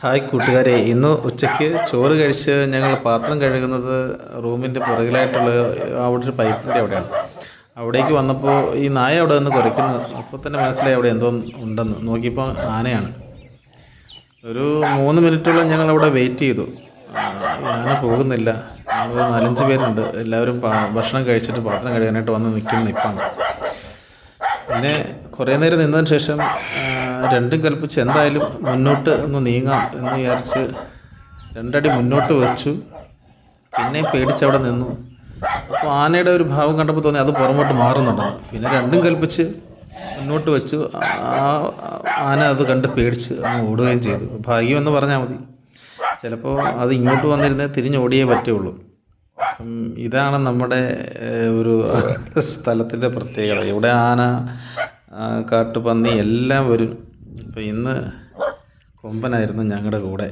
Hi കൂട്ടുകാരെ ഇന്ന് ഉച്ചയ്ക്ക് ചോറ് കഴിച്ച് ഞങ്ങൾ പാത്രം കഴുകുന്നത് റൂമിന്റെ പുറകിലായിട്ടുള്ള അവിടെ ഒരു പൈപ്പിന്റെ അവിടെയാണ്. അവിടേക്ക് വന്നപ്പോൾ ഈ നായ അവിടെ നിന്ന് കുറയ്ക്കുന്നു. അപ്പോൾ തന്നെ മനസ്സിലായി അവിടെ എന്തോ ഉണ്ടെന്ന്. നോക്കിയപ്പോൾ ആനയാണ്. ഒരു മൂന്ന് മിനിറ്റോളം ഞങ്ങൾ അവിടെ വെയിറ്റ് ചെയ്തു. ആന പോകുന്നില്ല. ഞങ്ങൾ നാലഞ്ച് പേരുണ്ട്. എല്ലാവരും ഭക്ഷണം കഴിച്ചിട്ട് പാത്രം കഴുകാനായിട്ട് വന്ന് നിൽക്കുന്ന നിൽപ്പാണ് പിന്നെ കുറേ നേരം നിന്നതിന് ശേഷം രണ്ടും കൽപ്പിച്ച് എന്തായാലും മുന്നോട്ട് ഒന്ന് നീങ്ങാം എന്ന് വിചാരിച്ച് രണ്ടടി മുന്നോട്ട് വെച്ചു. പിന്നെ പേടിച്ച് അവിടെ നിന്നു. അപ്പോൾ ആനയുടെ ഒരു ഭാവം കണ്ടപ്പോൾ തോന്നി അത് പുറമോട്ട് മാറുന്നുണ്ടെന്ന്. പിന്നെ രണ്ടും കൽപ്പിച്ച് മുന്നോട്ട് വെച്ചു. ആ ആന അത് കണ്ട് പേടിച്ച് അങ്ങ് ഓടുകയും ചെയ്തു. ഭാഗ്യം എന്ന് പറഞ്ഞാൽ മതി. ചിലപ്പോൾ അത് ഇങ്ങോട്ട് വന്നിരുന്നേ തിരിഞ്ഞോടിയേ പറ്റുള്ളൂ. ഇതാണ് നമ്മുടെ ഒരു സ്ഥലത്തിന്റെ പ്രത്യേകത. ഇവിടെ ആന കാട്ടുപന്നി എല്ലാം വരും. അപ്പം ഇന്ന് കൊമ്പനായിരുന്നു ഞങ്ങളുടെ കൂടെ.